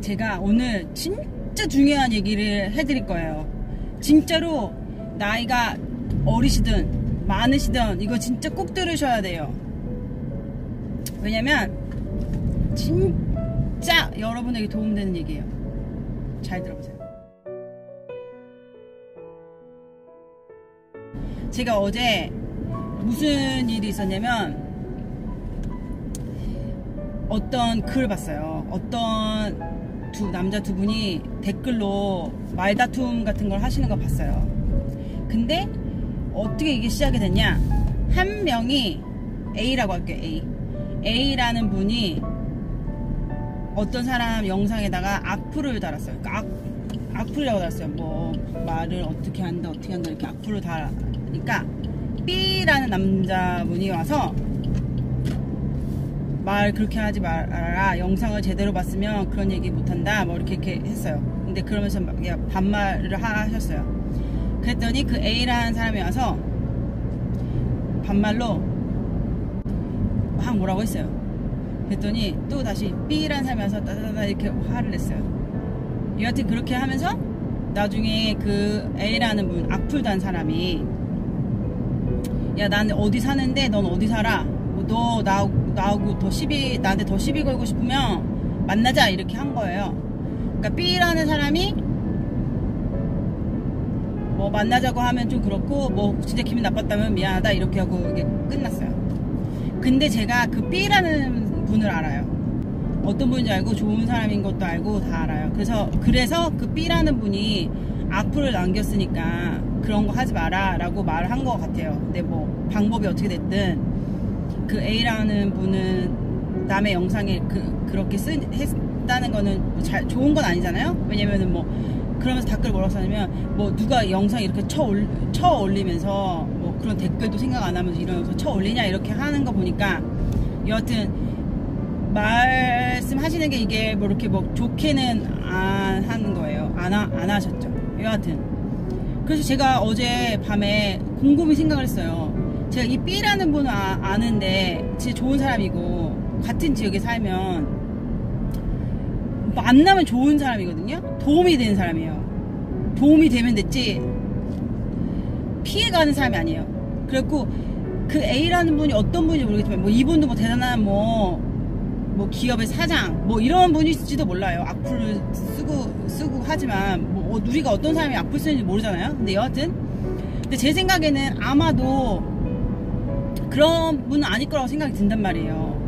제가 오늘 진짜 중요한 얘기를 해드릴 거예요. 진짜로 나이가 어리시든 많으시든 이거 진짜 꼭 들으셔야 돼요. 왜냐면 진짜 여러분에게 도움되는 얘기예요. 잘 들어보세요. 제가 어제 무슨 일이 있었냐면 어떤 글을 봤어요. 어떤 두 남자 두 분이 댓글로 말다툼 같은 걸 하시는 거 봤어요. 근데 어떻게 이게 시작이 됐냐? 한 명이 A라고 할게요. A. A라는 분이 어떤 사람 영상에다가 악플을 달았어요. 그러니까 악, 악플이라고 달았어요. 뭐 말을 어떻게 한다 어떻게 한다 이렇게 악플을 달으니까 B라는 남자분이 와서 말 그렇게 하지 말아라. 영상을 제대로 봤으면 그런 얘기 못한다. 뭐 이렇게, 이렇게 했어요. 근데 그러면서 막 반말을 하셨어요. 그랬더니 그 A라는 사람이 와서 반말로 막 뭐라고 했어요. 그랬더니 또 다시 B라는 사람이 와서 따다다다 이렇게 화를 냈어요. 여하튼 그렇게 하면서 나중에 그 A라는 분 악플 단 사람이 야 나는 어디 사는데? 넌 어디 살아? 뭐너 나하고, 나하고 더 시비 나한테 더 시비 걸고 싶으면 만나자 이렇게 한 거예요. 그러니까 B라는 사람이 뭐 만나자고 하면 좀 그렇고 뭐 진짜 기분 나빴다면 미안하다 이렇게 하고 이게 끝났어요. 근데 제가 그 B라는 분을 알아요. 어떤 분인지 알고 좋은 사람인 것도 알고 다 알아요. 그래서 그래서 그 B라는 분이 악플을 남겼으니까 그런 거 하지 마라 라고 말을 한 것 같아요. 근데 뭐 방법이 어떻게 됐든 그 A라는 분은 남의 영상에 그, 그렇게 쓰, 했다는 거는 뭐 잘, 좋은 건 아니잖아요? 왜냐면은 뭐 그러면서 댓글 뭐라고 써냐면 뭐 누가 영상 이렇게 쳐, 올, 쳐 올리면서 뭐 그런 댓글도 생각 안 하면서 이러면서 쳐 올리냐 이렇게 하는 거 보니까 여하튼 말씀하시는 게 이게 뭐 이렇게 뭐 좋게는 안 하는 거예요. 안, 하, 안 하셨죠. 여하튼. 그래서 제가 어제 밤에 곰곰이 생각을 했어요 제가 이 B라는 분을 아, 는데 진짜 좋은 사람이고 같은 지역에 살면 만나면 좋은 사람이거든요. 도움이 되는 사람이에요. 도움이 되면 됐지 피해가는 사람이 아니에요. 그래갖고 그 A라는 분이 어떤 분인지 모르겠지만 뭐 이분도 뭐 대단한 뭐, 뭐 기업의 사장 뭐 이런 분일지도 몰라요. 악플을 쓰고 쓰고 하지만 뭐 어, 우리가 어떤 사람이 악플 쓰는지 모르잖아요. 근데 여하튼. 근데 제 생각에는 아마도 그런 분은 아닐 거라고 생각이 든단 말이에요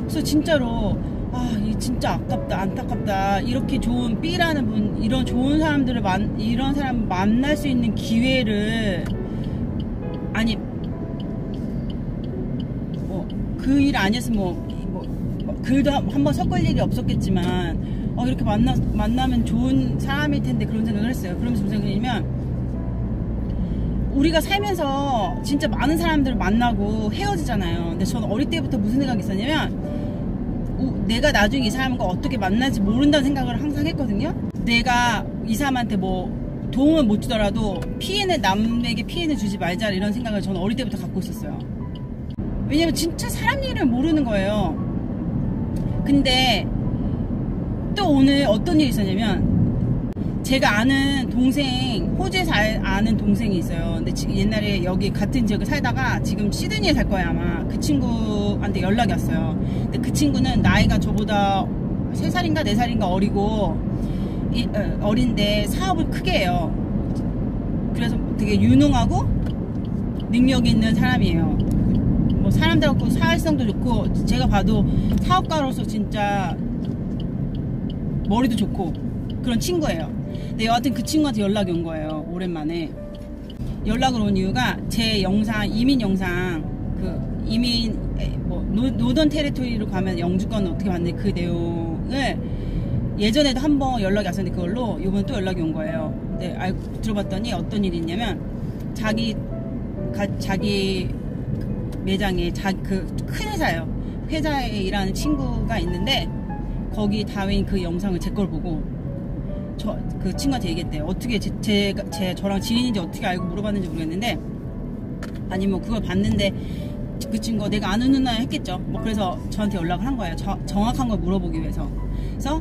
그래서 진짜로 아, 이 진짜 아깝다, 안타깝다. 이렇게 좋은 B라는 분, 이런 좋은 사람들을 만, 이런 사람 만날 수 있는 기회를, 아니, 뭐, 그 일 아니었으면 뭐, 뭐, 뭐 글도 한번 섞을 일이 없었겠지만, 어, 이렇게 만나, 만나면 좋은 사람일 텐데 그런 생각을 했어요. 그러면서 무슨 생각이냐면, 우리가 살면서 진짜 많은 사람들을 만나고 헤어지잖아요. 근데 저는 어릴 때부터 무슨 생각이 있었냐면, 내가 나중에 이 사람과 어떻게 만날지 모른다는 생각을 항상 했거든요. 내가 이 사람한테 뭐 도움을 못 주더라도 피해는 남에게 피해는 주지 말자 이런 생각을 저는 어릴 때부터 갖고 있었어요. 왜냐면 진짜 사람 일을 모르는 거예요. 근데 또 오늘 어떤 일이 있었냐면 제가 아는 동생 호주에 살 아는 동생이 있어요. 근데 옛날에 여기 같은 지역에 살다가 지금 시드니에 살 거예요 아마. 그 친구한테 연락이 왔어요. 근데 그 친구는 나이가 저보다 3살인가 4살인가 어리고 이, 어, 어린데 사업을 크게 해요. 그래서 되게 유능하고 능력 있는 사람이에요. 뭐 사람들하고 사회성도 좋고 제가 봐도 사업가로서 진짜 머리도 좋고 그런 친구예요 근데 여하튼 그 친구한테 연락이 온 거예요. 오랜만에. 연락을 온 이유가 제 영상, 이민 영상, 그 이민, 뭐, 노, 던 테리토리로 가면 영주권 어떻게 받는 그 내용을 예전에도 한 번 연락이 왔었는데 그걸로 이번에 또 연락이 온 거예요. 근데 알고 들어봤더니 어떤 일이 있냐면 자기, 가, 자기 매장에 자, 그큰 회사예요. 회사에 일하는 친구가 있는데 거기 다윈 그 영상을 제 걸 보고 저, 그 친구한테 얘기했대요. 어떻게 제, 제, 제, 저랑 지인인지 어떻게 알고 물어봤는지 모르겠는데, 아니, 뭐, 그걸 봤는데, 그 친구가 내가 아는 누나 했겠죠. 뭐, 그래서 저한테 연락을 한 거예요. 저, 정확한 걸 물어보기 위해서. 그래서,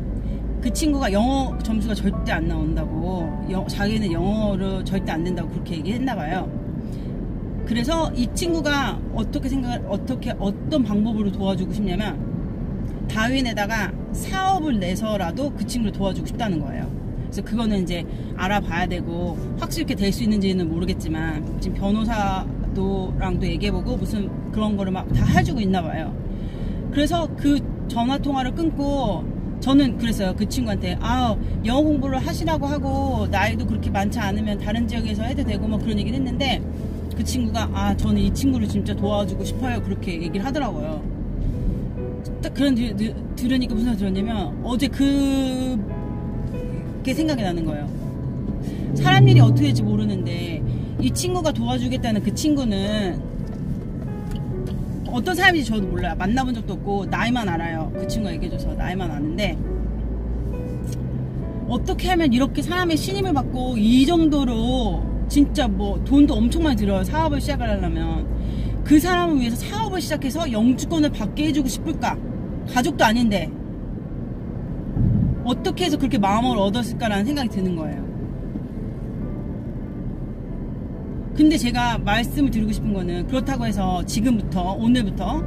그 친구가 영어 점수가 절대 안 나온다고 여- 자기는 영어로 절대 안 된다고 그렇게 얘기했나 봐요. 그래서 이 친구가 어떻게 생각 어떻게 어떤 방법으로 도와주고 싶냐면 다윈에다가 사업을 내서라도 그 친구를 도와주고 싶다는 거예요. 그래서 그거는 이제 알아봐야 되고 확실히 될 수 있는지는 모르겠지만 지금 변호사도랑도 얘기해보고 무슨 그런 거를 막 다 해주고 있나 봐요. 그래서 그 전화 통화를 끊고 저는 그랬어요. 그 친구한테 아 영어 공부를 하시라고 하고 나이도 그렇게 많지 않으면 다른 지역에서 해도 되고 뭐 그런 얘기를 했는데 그 친구가 아 저는 이 친구를 진짜 도와주고 싶어요 그렇게 얘기를 하더라고요. 딱 그런 들으니까 무슨 생각이 들었냐면 어제 그 게 생각이 나는 거예요. 사람 일이 어떻게 될지 모르는데 이 친구가 도와주겠다는 그 친구는 어떤 사람인지 저도 몰라요. 만나본 적도 없고 나이만 알아요. 그 친구가 얘기해줘서 나이만 아는데 어떻게 하면 이렇게 사람의 신임을 받고 이 정도로 진짜 뭐 돈도 엄청 많이 들어요. 사업을 시작을 하려면 그 사람을 위해서 사업을 시작해서 영주권을 받게 해주고 싶을까? 가족도 아닌데 어떻게 해서 그렇게 마음을 얻었을까라는 생각이 드는 거예요. 근데 제가 말씀을 드리고 싶은 거는 그렇다고 해서 지금부터 오늘부터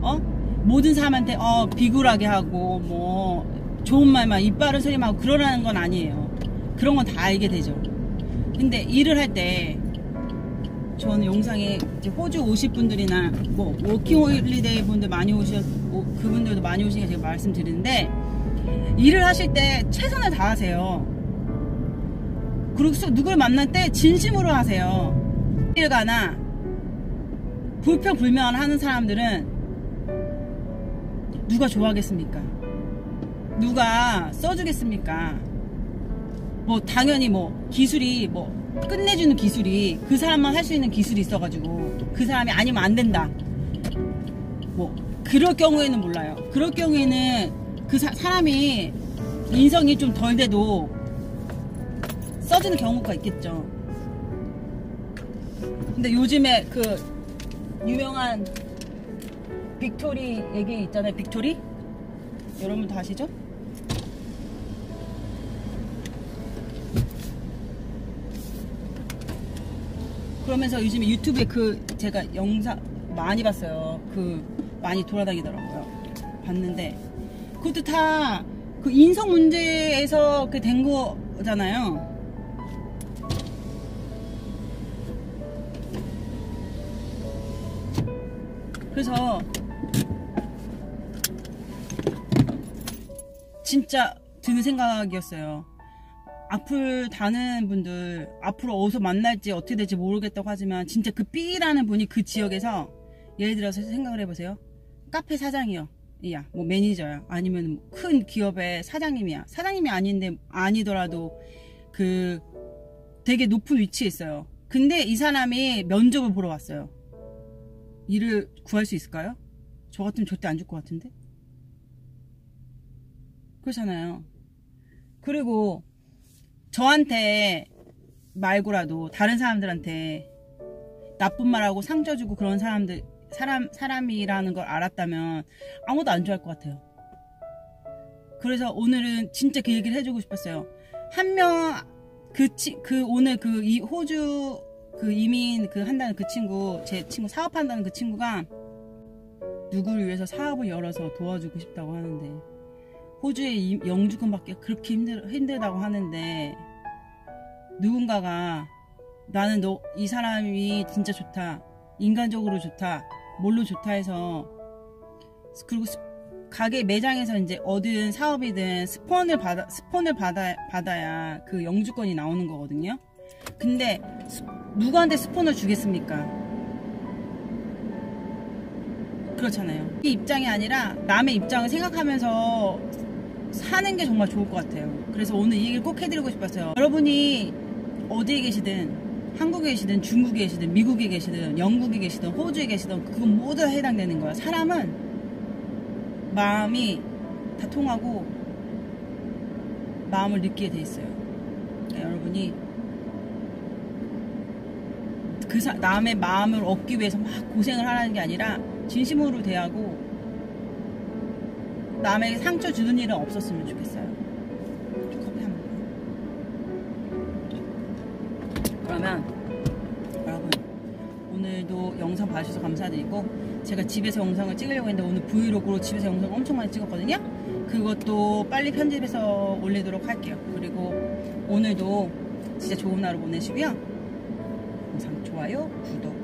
어 모든 사람한테 어 비굴하게 하고 뭐 좋은 말만 이빨을 소리만 그러라는 건 아니에요. 그런 건 다 알게 되죠. 근데 일을 할 때 저는 영상에 호주 오실 분들이나 뭐 워킹 홀리데이 분들 많이 오셔 오- 그분들도 많이 오시니까 제가 말씀드리는데 일을 하실 때 최선을 다하세요. 그리고 또 누굴 만날 때 진심으로 하세요. 일 가나 불평불만 하는 사람들은 누가 좋아하겠습니까? 누가 써주겠습니까? 뭐 당연히 뭐 기술이 뭐 끝내주는 기술이 그 사람만 할 수 있는 기술이 있어가지고 그 사람이 아니면 안 된다. 뭐 그럴 경우에는 몰라요. 그럴 경우에는 그 사, 사람이 인성이 좀 덜 돼도 써주는 경우가 있겠죠. 근데 요즘에 그 유명한 빅토리 얘기 있잖아요. 빅토리? 여러분 다 아시죠? 그러면서 요즘에 유튜브에 그 제가 영상 많이 봤어요. 그 많이 돌아다니더라고요. 봤는데 그것도 다 그 인성 문제에서 그 된 거잖아요. 그래서 진짜 드는 생각이었어요. 앞을 다는 분들 앞으로 어디서 만날지 어떻게 될지 모르겠다고 하지만 진짜 그 B라는 분이 그 지역에서 예를 들어서 생각을 해보세요. 카페 사장이요. 이야, 뭐 매니저야. 아니면 큰 기업의 사장님이야. 사장님이 아닌데 아니더라도 그 되게 높은 위치에 있어요. 근데 이 사람이 면접을 보러 왔어요. 일을 구할 수 있을까요? 저 같으면 절대 안 줄 것 같은데? 그렇잖아요. 그리고 저한테 말고라도 다른 사람들한테 나쁜 말하고 상처 주고 그런 사람들 사람 사람이라는 걸 알았다면 아무도 안 좋아할 것 같아요. 그래서 오늘은 진짜 그 얘기를 해주고 싶었어요. 한 명그그 오늘 그 이 호주 그 이민 그 한다는 그 친구 제 친구 사업한다는 그 친구가 누구를 위해서 사업을 열어서 도와주고 싶다고 하는데 호주에 이- 영주권 받기 그렇게 힘들, 힘들다고 하는데 누군가가 나는 너 이 사람이 진짜 좋다 인간적으로 좋다 뭘로 좋다 해서 그리고 스- 가게 매장에서 이제 얻은 사업이든 스폰을 받아 스폰을 받아 받아야 그 영주권이 나오는 거거든요. 근데 스- 누구한테 스폰을 주겠습니까? 그렇잖아요. 이 입장이 아니라 남의 입장을 생각하면서 사는 게 정말 좋을 것 같아요. 그래서 오늘 이 얘기를 꼭 해드리고 싶었어요. 여러분이 어디에 계시든 한국에 계시든 중국에 계시든 미국에 계시든 영국에 계시든 호주에 계시든 그건 모두 다 해당되는 거야. 사람은 마음이 다 통하고 마음을 느끼게 돼 있어요. 그러니까 여러분이 그 사- 남의 마음을 얻기 위해서 막 고생을 하라는 게 아니라 진심으로 대하고 남에게 상처 주는 일은 없었으면 좋겠어요. 영상 봐주셔서 감사드리고 제가 집에서 영상을 찍으려고 했는데 오늘 브이로그로 집에서 영상 엄청 많이 찍었거든요? 그것도 빨리 편집해서 올리도록 할게요. 그리고 오늘도 진짜 좋은 하루 보내시고요. 영상 좋아요 구독